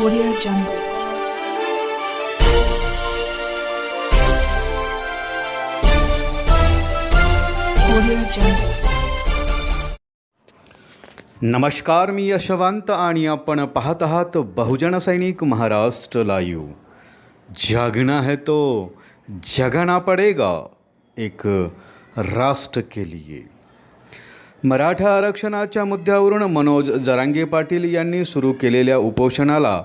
Audio Jungle. नमस्कार मी यशवंत आणि आपण पाहत आहात बहुजन सैनिक महाराष्ट्र लाईव्ह जागना है तो जगना पडेगा, एक राष्ट्र के लिए. मराठा आरक्षणाच्या मुद्द्यावरून मनोज जरांगे पाटील यांनी सुरू केलेल्या उपोषणाला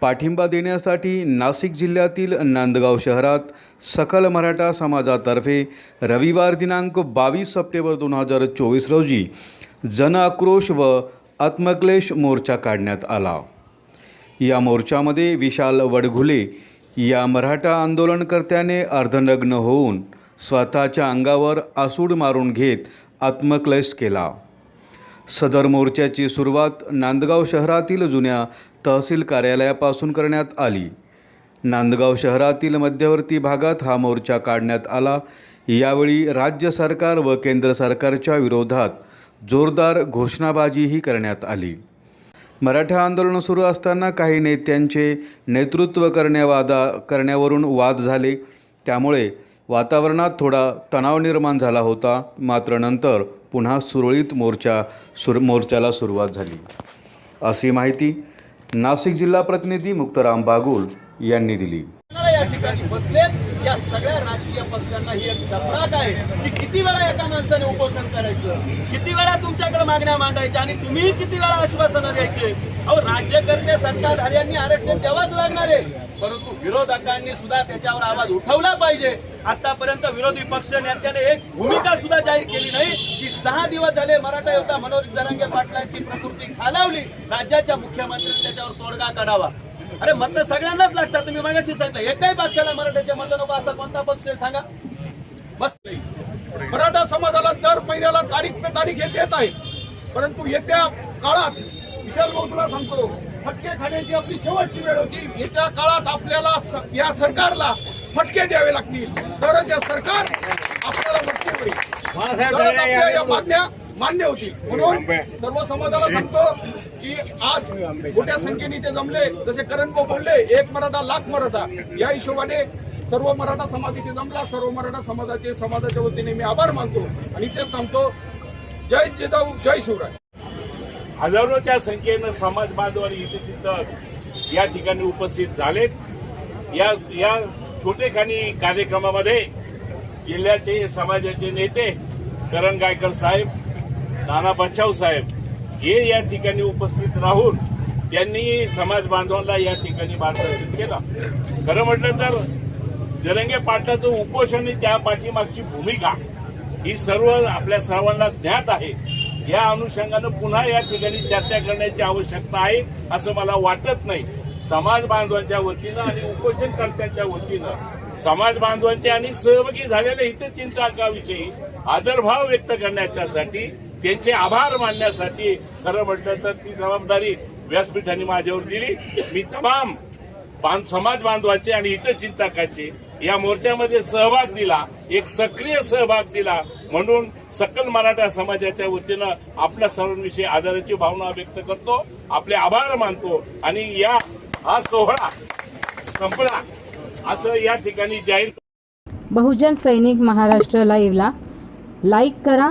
पाठिंबा देण्यासाठी नाशिक जिल्ह्यातील नांदगाव शहरात सकल मराठा समाजातर्फे रविवार दिनांक बावीस सप्टेंबर दोन हजार चोवीस रोजी जनआक्रोश व आत्मक्लेश मोर्चा काढण्यात आला. या मोर्चामध्ये विशाल वडघुले या मराठा आंदोलनकर्त्याने अर्धनग्न होऊन स्वतःच्या अंगावर आसूड मारून घेत आत्मक्लेश केला. सदर मोर्चाची सुरुवात नांदगाव शहरातील जुन्या तहसील कार्यालयापासून करण्यात आली. नांदगाव शहरातील मध्यवर्ती भागात हा मोर्चा काढण्यात आला. यावेळी राज्य सरकार व केंद्र सरकारच्या विरोधात जोरदार घोषणाबाजीही करण्यात आली. मराठा आंदोलन सुरू असताना काही नेत्यांचे नेतृत्व करण्यावादा करण्यावरून वाद झाले. त्यामुळे वातावरणात थोडा तणाव निर्माण झाला होता. मात्र नंतर पुन्हा सुरळीत मोर्चा सुर मोर्चाला सुरुवात झाली. अशी माहिती नाशिक जिल्हा प्रतिनिधी मुक्ताराम बागुल यांनी दिली. या ठिकाणी बसलेत. या सगळ्या राजकीय पक्षांना ही एक चपराक आहे की किती वेळा एका माणसाने उपोषण करायचं? किती वेळा तुमच्याकडे मागण्या मांडायच्या आणि तुम्ही किती वेळा आश्वासनं द्यायचे? अहो राज्यकर्ते सत्ताधाऱ्यांनी आरक्षण द्यावाच लागणार आहे. परंतु विरोधकांनी सुद्धा त्याच्यावर आवाज उठवला पाहिजे. आतापर्यंत विरोधी पक्ष नेत्याने एक भूमिका सुद्धा जाहीर केली नाही. की सहा दिवस झाले मराठा योद्धा मनोज जरांगे पाटलांची प्रकृती खालावली. राज्याच्या मुख्यमंत्र्यांनी त्याच्यावर तोडगा काढावा. अरे मत सगळ्यांनाच लागतात. तुम्ही मागाशी सांगितलं एकही पक्षाला मराठ्याच्या मत नको असा कोणता पक्ष आहे? सांगा. बस. मराठा समाजाला दर महिन्याला तारीख पे तारीख हे देत आहे. परंतु येत्या काळात विशाल भाऊ तुला सांगतो फटके खाण्याची आपली शेवटची वेळ होती. येत्या काळात आपल्याला या सरकारला फटके द्यावे लागतील. तरच या सरकार आपल्याला मुक्ती होईल या मागण्या मान्य होतील म्हणून सर्व समाजाला सांगतो की आज मोठ्या संख्येने ते जमले. जसे करण बोलले एक मराठा लाख मराठा. या हिशोबाने सर्व मराठा समाज इथे जमला. सर्व मराठा समाजाचे समाजाच्या वतीने मी आभार मानतो आणि तेच सांगतो जय जिजाऊ जय शिवराय. हजारोच्या संख्येनं समाज बांधव आणि इथे तिथं या ठिकाणी उपस्थित झालेत. या या छोटेखानी कार्यक्रमामध्ये जिल्ह्याचे समाजाचे नेते करण गायकर साहेब नाना बचाव साहेब हे या ठिकाणी उपस्थित राहून त्यांनी समाज बांधवांना या ठिकाणी मार्गदर्शन केलं. खरं म्हटलं तर जरंगे पाटलाचं उपोषण आणि त्या पाठीमागची भूमिका ही सर्व आपल्या सर्वांना ज्ञात आहे. या अनुषंगानं पुन्हा या ठिकाणी चर्चा करण्याची आवश्यकता आहे असं मला वाटत नाही. समाज बांधवांच्या वतीनं आणि उपोषणकर्त्यांच्या वतीनं समाज बांधवांचे आणि सहभागी झालेल्या हितचिंतकाविषयी आदरभाव व्यक्त करण्याच्यासाठी त्यांचे आभार मानण्यासाठी खरं म्हटलं तर ती जबाबदारी व्यासपीठाने माझ्यावर दिली. मी तमाम बांध समाज बांधवाचे आणि हितचिंतकाचे या मोर्चामध्ये सहभाग दिला एक सक्रिय सहभाग दिला. म्हणून सकल मराठा समाजाच्या वतीनं आपल्या सर्वांविषयी आदराची भावना व्यक्त करतो आपले आभार मानतो आणि या हा सोहळा संपला. असं या ठिकाणी जाहीर बहुजन सैनिक महाराष्ट्र लाईव्हला लाईक करा